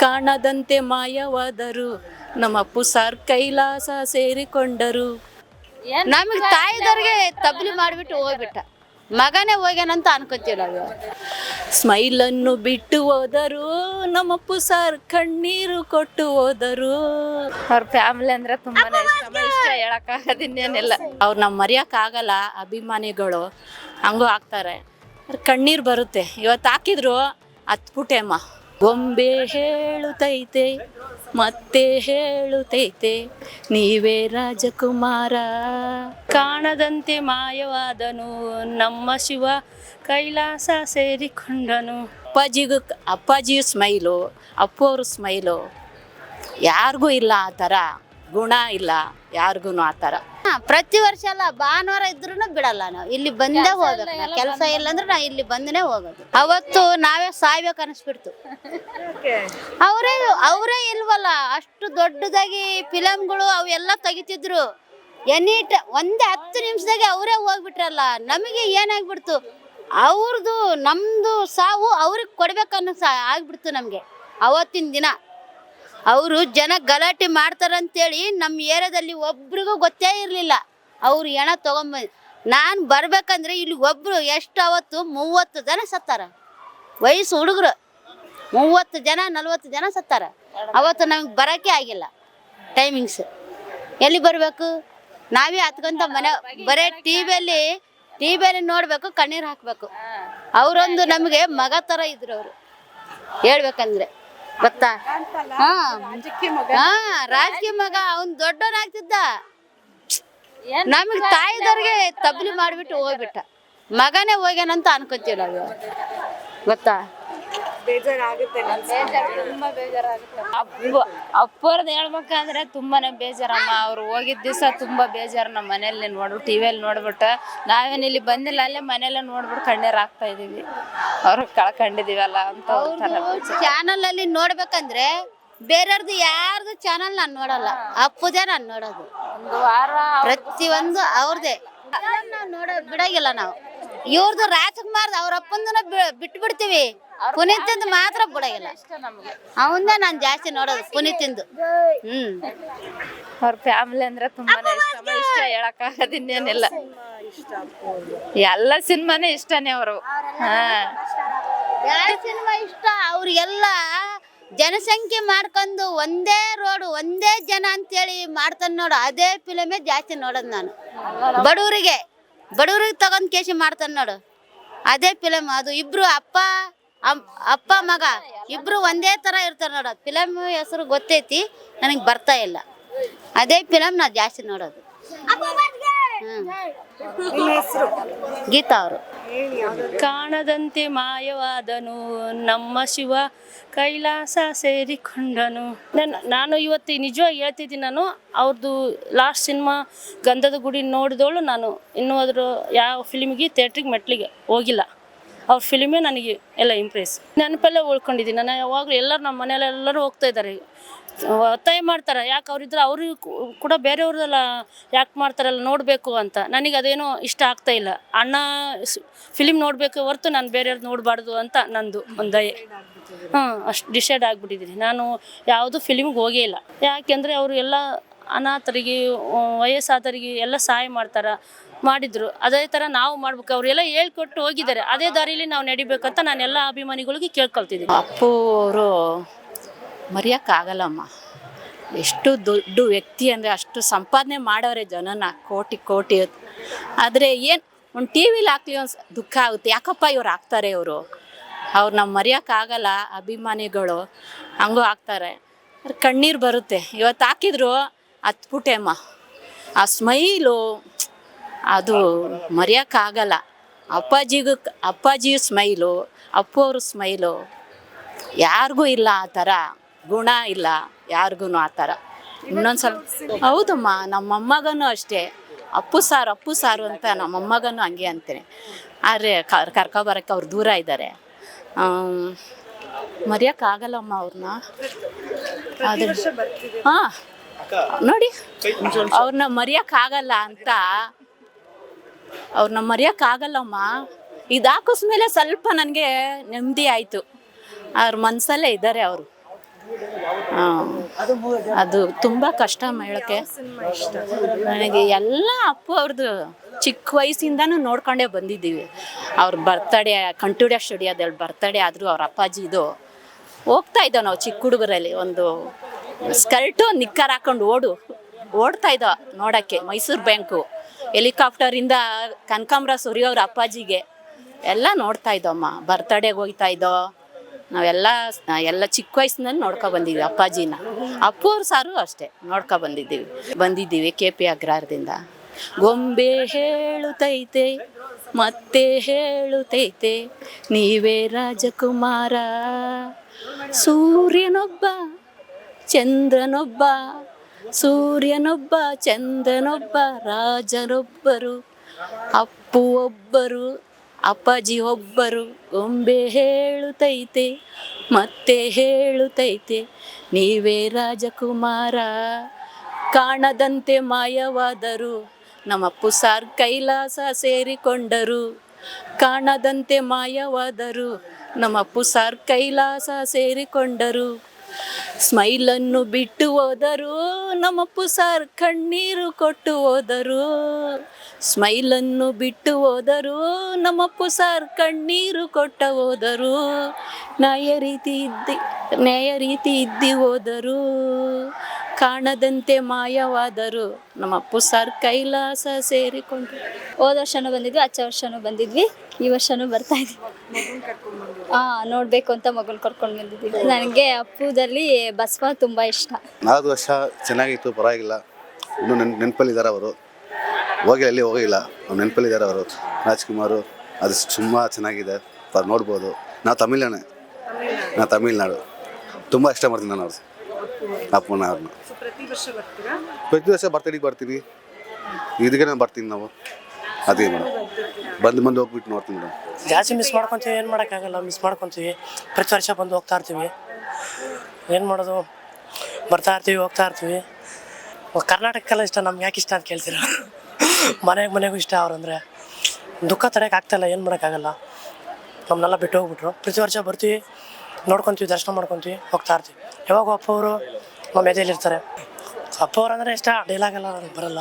ಕಾಣದಂತೆ ಮಾಯವಾದರು. ನಮ್ಮ ಅಪ್ಪು ಸಾರ್ ಕೈಲಾಸ ಸೇರಿಕೊಂಡರು. ನಮಗೆ ತಾಯಿದವ್ರಿಗೆ ತಬ್ಲಿ ಮಾಡಿಬಿಟ್ಟು ಹೋಗ್ಬಿಟ್ಟ. ಮಗನೇ ಹೋಗ್ಯಾನಂತ ಅನ್ಕೋತೀವಿ ನಾವು ಸ್ಮೈಲನ್ನು ಬಿಟ್ಟು ಹೋದರು. ನಮ್ಮಪ್ಪು ಸಾರ್ ಕಣ್ಣೀರು ಕೊಟ್ಟು ಹೋದರು. ಅವ್ರ ಫ್ಯಾಮಿಲಿ ಅಂದ್ರೆ ತುಂಬಾನೇ ಇಷ್ಟ. ಹೇಳಕ್ಕಾಗದು ಇನ್ನೇನಿಲ್ಲ. ಅವ್ರು ನಾವು ಮರೆಯೋಕ್ಕಾಗಲ್ಲ ಅಭಿಮಾನಿಗಳು. ಹಂಗೂ ಆಗ್ತಾರೆ. ಕಣ್ಣೀರು ಬರುತ್ತೆ. ಇವತ್ತು ಹಾಕಿದ್ರು. ಹತ್ಬಿಟ್ಟೆ ಅಮ್ಮ. ಗೊಂಬೆ ಹೇಳುತ್ತೈತೆ ಮತ್ತೆ ಹೇಳುತ್ತೈತೆ ನೀವೇ ರಾಜಕುಮಾರ. ಕಾಣದಂತೆ ಮಾಯವಾದನು, ನಮ್ಮ ಶಿವ ಕೈಲಾಸ ಸೇರಿಕೊಂಡನು. ಅಪ್ಪಾಜಿಗೂ, ಅಪ್ಪಾಜಿಯು ಸ್ಮೈಲು ಅಪ್ಪು ಅವರು ಸ್ಮೈಲು. ಯಾರಿಗೂ ಇಲ್ಲ ಆ ಥರ. ಗುಣ ಇಲ್ಲ ಯಾರಿಗೂ ಆ ಥರ. ಹಾ, ಪ್ರತಿ ವರ್ಷ ಅಲ್ಲ ಭಾನುವಾರ ಇದ್ರೂ ಬಿಡಲ್ಲ ನಾವು. ಇಲ್ಲಿ ಬಂದೇ ಹೋಗ್ಬೇಕು ಕೆಲಸ ಇಲ್ಲ ಅಂದ್ರೆ ನಾ ಇಲ್ಲಿ ಬಂದನೇ ಹೋಗೋದು. ಅವತ್ತು ನಾವೇ ಸಾಯ್ಬೇಕು ಅನಿಸ್ಬಿಡ್ತು. ಅವರೇ ಅವರೇ ಇಲ್ವಲ್ಲ ಅಷ್ಟು ದೊಡ್ಡದಾಗಿ ಫಿಲಮ್ಗಳು ಅವೆಲ್ಲ ತೆಗಿತಿದ್ರು. ಎನಿ ಒಂದೇ ಹತ್ತು ನಿಮಿಷದಾಗೆ ಅವರೇ ಹೋಗ್ಬಿಟ್ರಲ್ಲ ನಮಗೆ ಏನಾಗ್ಬಿಡ್ತು? ಅವ್ರದ್ದು ನಮ್ದು ಸಾವು ಅವ್ರಿಗೆ ಕೊಡ್ಬೇಕನ್ನೋ ಸಾ ಆಗ್ಬಿಡ್ತು ನಮಗೆ. ಅವತ್ತಿನ ದಿನ. ಅವರು ಜನ ಗಲಾಟೆ ಮಾಡ್ತಾರಂತೇಳಿ ನಮ್ಮ ಏರಿಯಾದಲ್ಲಿ ಒಬ್ರಿಗೂ ಗೊತ್ತೇ ಇರಲಿಲ್ಲ. ಅವ್ರು ಹೆಣ ತಗೊಂಬ ನಾನು ಬರ್ಬೇಕಂದ್ರೆ ಇಲ್ಲಿ ಒಬ್ರು ಎಷ್ಟು ಅವತ್ತು ಮೂವತ್ತು ಜನ ಸತ್ತಾರ. ವಯಸ್ಸು ಹುಡುಗರು ಮೂವತ್ತು ಜನ ನಲ್ವತ್ತು ಜನ ಸತ್ತಾರ. ಅವತ್ತು ನಮ್ಗೆ ಬರೋಕ್ಕೆ ಆಗಿಲ್ಲ ಟೈಮಿಂಗ್ಸ್ ಎಲ್ಲಿ ಬರಬೇಕು? ನಾವೇ ಹತ್ಕೊಂತ ಮನೆ ಬರೇ ಟಿ ವಿಯಲ್ಲಿ ಟಿ ವಿಯಲ್ಲಿ ನೋಡಬೇಕು ಕಣ್ಣೀರು ಹಾಕಬೇಕು. ಅವರೊಂದು ನಮಗೆ ಮಗ ಥರ ಇದ್ರು ಅವರು. ಹೇಳ್ಬೇಕಂದ್ರೆ. ಗೊತ್ತಾ ಹಾ. ಹಾ ರಾಜಕೀಯ ಮಗ ಅವ್ನ್ ದೊಡ್ಡವನಾಗ್ತಿದ್ದ ನಮಗ್ ತಾಯಿದವ್ರಿಗೆ ತಬ್ಲಿ ಮಾಡಿಬಿಟ್ಟು ಹೋಗ್ಬಿಟ್ಟ. ಮಗನೇ ಹೋಗ್ಯಾನಂತ ಅನ್ಕೋತೀವಿ ನಾವು ಗೊತ್ತಾ ಅಪ್ಪ ಅಪ್ಪರ್ದು ಹೇಳ್ಬೇಕಂದ್ರೆ ತುಂಬಾನೇ ಬೇಜಾರಮ್ಮ. ಅವ್ರು ಹೋಗಿದ್ ದಿವಸ ತುಂಬಾ ಬೇಜಾರು ನಮ್ಮ ಮನೇಲಿ ನೋಡ್ಬಿಟ್ಟು ಟಿವಿಯಲ್ಲಿ ನೋಡ್ಬಿಟ್ಟು. ನಾವೇನು ಇಲ್ಲಿ ಬಂದಿಲ್ಲ ಅಲ್ಲೇ ಮನೆಯಲ್ಲೇ ನೋಡ್ಬಿಟ್ಟು ಕಣ್ಣೀರ್ ಹಾಕ್ತಾ ಇದೀವಿ. ಅವ್ರು ಕಳ್ಕೊಂಡಿದೀವಲ್ಲ ಅಂತ ಚಾನಲ್ ಅಲ್ಲಿ ನೋಡ್ಬೇಕಂದ್ರೆ ಬೇರೆಯವ್ರದ್ದು ಯಾರ್ದು ಚಾನಲ್ ನಾನು ನೋಡಲ್ಲ. ಅಪ್ಪುದೇ ನಾನು ನೋಡೋದು. ಒಂದು ವಾರ ಪ್ರತಿಯೊಂದು ಅವ್ರದೇ. ನಾವು ನೋಡೋ ಬಿಡೋಗಿಲ್ಲ ನಾವು. ಇವ್ರದ್ದು ರಾಜಕುಮಾರ್ದು ಅವ್ರ ಅಪ್ಪಂದನ ಬಿಟ್ಟು ಬಿಡ್ತೀವಿ ಪುನೀತಿಂದು ಮಾತ್ರ ಬಿಡೋಗಿಲ್ಲ ಅವನ್ನ ಅವಂದ ನಾನು ಜಾಸ್ತಿ ನೋಡೋದು ಪುನೀತಿಂದು. ಹ್ಮ್. ಅವ್ರ ಫ್ಯಾಮಿಲಿ ಅಂದ್ರೆ ತುಂಬಾನೇ ಇಷ್ಟ. ಇಷ್ಟ ಹೇಳಕ್ಕಾಗದು ಇನ್ನೇನಿಲ್ಲ. ಎಲ್ಲ ಸಿನಿಮಾನೇ ಇಷ್ಟನೇ ಅವರು. ಹಾ. ಯಾವ ಸಿನಿಮಾ ಇಷ್ಟ? ಅವ್ರಿಗೆಲ್ಲ ಜನಸಂಖ್ಯೆ ಮಾಡ್ಕೊಂಡು ಒಂದೇ ರೋಡ್ ಒಂದೇ ಜನ ಅಂತೇಳಿ ಮಾಡ್ತಾನೆ ನೋಡು. ಅದೇ ಫಿಲಮೇ ಜಾಸ್ತಿ ನೋಡೋದು ನಾನು. ಬಡವರಿಗೆ ಬಡವರಿಗೆ ತಗೊಂಡ್ ಕೇಸಿ ಮಾಡ್ತಾನೆ ನೋಡು. ಅದೇ ಫಿಲಮ್ ಅದು. ಇಬ್ರು ಅಪ್ಪ ಅಪ್ಪ, ಮಗ ಇಬ್ರು ಒಂದೇ ತರ ಇರ್ತಾರೆ ನೋಡೋದು ಫಿಲಮ್ ಹೆಸರು ಗೊತ್ತೈತಿ, ನನಗೆ ಬರ್ತಾ ಇಲ್ಲ. ಅದೇ ಫಿಲಮ್ ನಾ ಜಾಸ್ತಿ ನೋಡೋದು. ಗೀತಾ ಅವರು. ಕಾಣದಂತೆ ಮಾಯವಾದನು, ನಮ್ಮ ಶಿವ ಕೈಲಾಸ ಸೇರಿಕೊಂಡನು. ನನ್ನ ನಾನು ಇವತ್ತು ನಿಜವಾಗಿ ಹೇಳ್ತಿದ್ದೀನಿ ನಾನು ಅವ್ರದ್ದು ಲಾಸ್ಟ್ ಸಿನಿಮಾ ಗಂಧದ ಗುಡಿ ನೋಡಿದವಳು ನಾನು. ಇನ್ನೂ ಅದ್ರ ಯಾವ ಫಿಲ್ಮಿಗೆ ಥಿಯೇಟ್ರಿಗೆ ಮೆಟ್ಲಿಗೆ ಹೋಗಿಲ್ಲ. ಅವ್ರ ಫಿಲ್ಮೇ ನನಗೆ ಎಲ್ಲ ಇಂಪ್ರೆಸ್ ನೆನಪಲ್ಲೇ ಉಳ್ಕೊಂಡಿದ್ದೀನಿ. ನಾನು ಯಾವಾಗಲೂ ಎಲ್ಲರೂ ನಮ್ಮ ಮನೇಲೆಲ್ಲರೂ ಹೋಗ್ತಾ ಇದ್ದಾರೆ. ಒತ್ತಾಯ ಮಾಡ್ತಾರೆ. ಯಾಕೆ ಅವರಿದ್ರೆ ಅವರು ಕೂಡ ಬೇರೆಯವ್ರದೆಲ್ಲ ಯಾಕೆ ಮಾಡ್ತಾರಲ್ಲ ನೋಡಬೇಕು ಅಂತ. ನನಗೆ ಅದೇನೋ ಇಷ್ಟ ಆಗ್ತಾ ಇಲ್ಲ. ಅಣ್ಣ ಫಿಲಿಮ್ ನೋಡಬೇಕು ಹೊರತು ನಾನು ಬೇರೆಯವ್ರದ್ದು ನೋಡಬಾರ್ದು ಅಂತ ನಂದು ಒಂದು ದಯೆ. ಹಾಂ, ಅಷ್ಟು ಡಿಸೈಡ್ ಆಗಿಬಿಟ್ಟಿದ್ದೀನಿ. ನಾನು ಯಾವುದು ಫಿಲಿಮ್ಗೆ ಹೋಗೇ ಇಲ್ಲ. ಯಾಕೆಂದರೆ ಅವರು ಎಲ್ಲ ಅನಾಥರಿಗೆ ವಯಸ್ಸಾದರಿಗೆ ಎಲ್ಲ ಸಹಾಯ ಮಾಡ್ತಾರೆ. ಮಾಡಿದ್ರು. ಅದೇ ಥರ ನಾವು ಮಾಡ್ಬೇಕು. ಅವರೆಲ್ಲ ಹೇಳ್ಕೊಟ್ಟು ಹೋಗಿದ್ದಾರೆ. ಅದೇ ದಾರಿಲಿ ನಾವು ನಡಿಬೇಕಂತ ನಾನು ಎಲ್ಲ ಅಭಿಮಾನಿಗಳಿಗೆ ಕೇಳ್ಕೊಳ್ತಿದ್ದೀನಿ. ಅಪ್ಪು ಅವರು ಮರೆಯೋಕ್ಕಾಗಲ್ಲಮ್ಮ. ಎಷ್ಟು ದೊಡ್ಡ ವ್ಯಕ್ತಿ ಅಂದರೆ ಅಷ್ಟು ಸಂಪಾದನೆ ಮಾಡೋರೆ ಜನನ ಕೋಟಿ ಕೋಟಿ. ಆದರೆ ಏನು ಒಂದು ಟಿ ವಿಲಿ ಹಾಕ್ಲಿ ಒಂದು ದುಃಖ ಆಗುತ್ತೆ. ಯಾಕಪ್ಪ ಇವ್ರು ಹಾಕ್ತಾರೆ ಇವರು? ಅವ್ರು ನಾವು ಮರೆಯೋಕ್ಕಾಗಲ್ಲ ಅಭಿಮಾನಿಗಳು. ಹಂಗೂ ಹಾಕ್ತಾರೆ. ಕಣ್ಣೀರು ಬರುತ್ತೆ. ಇವತ್ತು ಹಾಕಿದ್ರು ಹತ್ಬಿಟ್ಟೆ ಅಮ್ಮ. ಆ ಸ್ಮೈಲು ಅದು ಮರೆಯೋಕ್ಕಾಗಲ್ಲ. ಅಪ್ಪಾಜಿಗೂ ಅಪ್ಪಾಜಿ ಸ್ಮೈಲು ಅಪ್ಪು ಅವ್ರ ಸ್ಮೈಲು ಯಾರಿಗೂ ಇಲ್ಲ ಆ ಥರ ಗುಣ ಇಲ್ಲ ಯಾರಿಗೂ ಆ ಥರ. ಇನ್ನೊಂದು ಸ್ವಲ್ಪ ಹೌದಮ್ಮ ನಮ್ಮಮ್ಮಗನೂ ಅಷ್ಟೇ. ಅಪ್ಪು ಸಾರು ಅಪ್ಪು ಸಾರು ಅಂತ ನಮ್ಮಮ್ಮಗನೂ ಹಂಗೆ ಅಂತೀನಿ. ಆದರೆ ಕರ್ಕೊಬರಕ್ಕೆ ಅವ್ರು ದೂರ ಇದ್ದಾರೆ. ಮರೆಯೋಕ್ಕಾಗಲ್ಲಮ್ಮ ಅವ್ರನ್ನ. ಅದು ಹಾಂ ನೋಡಿ ಅವ್ರನ್ನ ಮರೆಯೋಕ್ಕಾಗಲ್ಲ ಅಂತ ಅವ್ರನ್ನ ಮರೆಯೋಕ್ಕಾಗಲ್ಲಮ್ಮ ಇದು ಹಾಕಿಸ್ಮೇಲೆ ಸ್ವಲ್ಪ ನನಗೆ ನೆಮ್ಮದಿ ಆಯಿತು. ಅವ್ರ ಮನಸ್ಸಲ್ಲೇ ಇದ್ದಾರೆ ಅವರು. ಅದು ತುಂಬ ಕಷ್ಟ ಹೇಳೋಕ್ಕೆ ನನಗೆ ಎಲ್ಲ ಅಪ್ಪ ಅವ್ರದ್ದು ಚಿಕ್ಕ ವಯಸ್ಸಿಂದನೂ ನೋಡ್ಕೊಂಡೇ ಬಂದಿದ್ದೀವಿ. ಅವ್ರ ಬರ್ತಡೇ ಕಂಟುಡ್ಯ ಸ್ಟುಡಿಯೋದಲ್ಲಿ ಬರ್ತಡೇ ಆದರೂ ಅವ್ರ ಅಪ್ಪಾಜಿದು ಹೋಗ್ತಾ ಇದ್ದೋ ನಾವು ಚಿಕ್ಕ ಹುಡುಗರಲ್ಲಿ ಒಂದು ಸ್ಕರ್ಟು ನಿಕ್ಕರ್ ಹಾಕೊಂಡು ಓಡು. ಓಡ್ತಾ ಇದ್ದೋ ನೋಡೋಕ್ಕೆ ಮೈಸೂರು ಬ್ಯಾಂಕು ಹೆಲಿಕಾಪ್ಟರಿಂದ ಕನಕಾಂಬ್ರ ಸುರಿಯೋರ ಅಪ್ಪಾಜಿಗೆ ಎಲ್ಲ ನೋಡ್ತಾ ಇದ್ದೋಮ್ಮ ಬರ್ತಡೇಗೆ ಹೋಗ್ತಾ ಇದ್ದೋ. ನಾವೆಲ್ಲ ಎಲ್ಲ ಚಿಕ್ಕ ವಯಸ್ಸಿನಲ್ಲಿ ನೋಡ್ಕೊ ಬಂದಿದ್ವಿ ಅಪ್ಪಾಜಿನ. ಅಪ್ಪೂರ್ ಸಾರು ಅಷ್ಟೇ, ನೋಡ್ಕೊ ಬಂದಿದ್ದೀವಿ. ಬಂದಿದ್ದೀವಿ ಕೆ ಪಿ ಅಗ್ರಹಾರದಿಂದ ಗೊಂಬೆ ಹೇಳುತ್ತೈತೆ ಮತ್ತೆ ಹೇಳುತ್ತೈತೆ ನೀವೇ ರಾಜಕುಮಾರ. ಸೂರ್ಯನೊಬ್ಬ, ಚಂದ್ರನೊಬ್ಬ ಸೂರ್ಯನೊಬ್ಬ, ಚಂದ್ರನೊಬ್ಬ, ರಾಜನೊಬ್ಬರು, ಅಪ್ಪು ಒಬ್ಬರು, ಅಪ್ಪಾಜಿ ಒಬ್ಬರು. ಗೊಂಬೆ ಹೇಳುತ್ತೈತೆ ಮತ್ತೆ ಹೇಳುತ್ತೈತೆ ನೀವೇ ರಾಜಕುಮಾರ. ಕಾಣದಂತೆ ಮಾಯವಾದರು ನಮ್ಮಪ್ಪು ಸಾರ್ ಕೈಲಾಸ ಸೇರಿಕೊಂಡರು. ಕಾಣದಂತೆ ಮಾಯವಾದರು ನಮ್ಮಪ್ಪು ಸಾರ್ ಕೈಲಾಸ ಸೇರಿಕೊಂಡರು. ಸ್ಮೈಲನ್ನು ಬಿಟ್ಟು ಹೋದರು ನಮ್ಮಪ್ಪು ಸಾರ್ ಕಣ್ಣೀರು ಕೊಟ್ಟು ಹೋದರು, ಸ್ಮೈಲನ್ನು ಬಿಟ್ಟು ಹೋದರು ನಮ್ಮಪ್ಪು ಸಾರ್ ಕಣ್ಣೀರು ಕೊಟ್ಟ ಹೋದರು, ನ್ಯಾಯ ರೀತಿ ಇದ್ದಿ, ನ್ಯಾಯ ರೀತಿ ಇದ್ದಿ ಹೋದರು, ಕಾಣದಂತೆ ಮಾಯವಾದರು ನಮ್ಮಪ್ಪು ಸಾರ್ ಕೈಲಾಸ ಸೇರಿಕೊಂಡು. ಹೋದ ವರ್ಷನೂ ಬಂದಿದ್ವಿ ಹಚ್ಚ ವರ್ಷನೂ ಬಂದಿದ್ವಿ, ಈ ವರ್ಷನೂ ಬರ್ತಾ ಇದ್ವಿ ಹಾ ನೋಡ್ಬೇಕು ಅಂತ ಮಗನ್ ಕರ್ಕೊಂಡು ಬಂದಿದ್ದೀನಿ ನನಗೆ ಅಪ್ಪುದಲ್ಲಿ ಬಸವ ತುಂಬಾ ಇಷ್ಟ. ನಾಲ್ಕು ವರ್ಷ ಚೆನ್ನಾಗಿತ್ತು ಪರವಾಗಿಲ್ಲ. ಇನ್ನೂ ನೆನ್ ನೆನಪಲ್ಲಿದ್ದಾರೆ ಅವರು. ಹೋಗಿಲ್ಲ ಅಲ್ಲಿ ಹೋಗಿಲ್ಲ. ಅವ್ರು ನೆನಪಲ್ಲಿದ್ದಾರೆ ಅವರು. ರಾಜ್ಕುಮಾರು ಅದು ತುಂಬ ಚೆನ್ನಾಗಿದೆ. ಅವ್ರು ನೋಡ್ಬೋದು. ನಾವು ತಮಿಳನೇ. ನಾ ತಮಿಳ್ನಾಡು. ತುಂಬ ಇಷ್ಟ ಮಾಡ್ತೀನಿ ನಾನು ಅವ್ರು ಅಪ್ಪನ ಅವ್ರನ್ನ ಪ್ರತಿ ವರ್ಷ ಬರ್ತಡೇಗೆ ಬರ್ತೀವಿ ಇದಕ್ಕೆ ನಾನು ಬರ್ತೀನಿ. ನಾವು. ಅದೇ ಮೇಡಮ್ ಬಂದು ಬಂದು ಹೋಗ್ಬಿಟ್ಟು ನೋಡ್ತೀನಿ ಜಾಸ್ತಿ ಮಿಸ್ ಮಾಡ್ಕೊತೀವಿ, ಏನು ಮಾಡೋಕ್ಕಾಗಲ್ಲ ಮಿಸ್ ಮಾಡ್ಕೊತೀವಿ. ಪ್ರತಿ ವರ್ಷ ಬಂದು ಹೋಗ್ತಾ ಇರ್ತೀವಿ. ಏನು ಮಾಡೋದು? ಬರ್ತಾ ಇರ್ತೀವಿ, ಹೋಗ್ತಾ ಇರ್ತೀವಿ. ಕರ್ನಾಟಕಕ್ಕೆಲ್ಲ ಇಷ್ಟ, ನಮ್ಗೆ ಯಾಕೆ ಇಷ್ಟ ಅಂತ ಕೇಳ್ತೀರ? ಮನೆಗೆ ಮನೆಗೂ ಇಷ್ಟ ಅವ್ರಂದ್ರೆ ದುಃಖ ತಡೆಯೋಕೆ ಆಗ್ತಾಯಿಲ್ಲ ಏನು ಮಾಡೋಕ್ಕಾಗಲ್ಲ. ನಮ್ಮನ್ನೆಲ್ಲ ಬಿಟ್ಟು ಹೋಗ್ಬಿಟ್ರು. ಪ್ರತಿ ವರ್ಷ ಬರ್ತೀವಿ, ನೋಡ್ಕೊತೀವಿ, ದರ್ಶನ ಮಾಡ್ಕೊತೀವಿ, ಹೋಗ್ತಾ ಇರ್ತೀವಿ. ಯಾವಾಗ ಅಪ್ಪ ಅವರು ನಮ್ಮ ಎದೆಯಲ್ಲಿರ್ತಾರೆ. ಅಪ್ಪ ಅವ್ರು ಅಂದರೆ ಇಷ್ಟ ಡೈಲಾಗೆಲ್ಲ ನನಗೆ ಬರಲ್ಲ.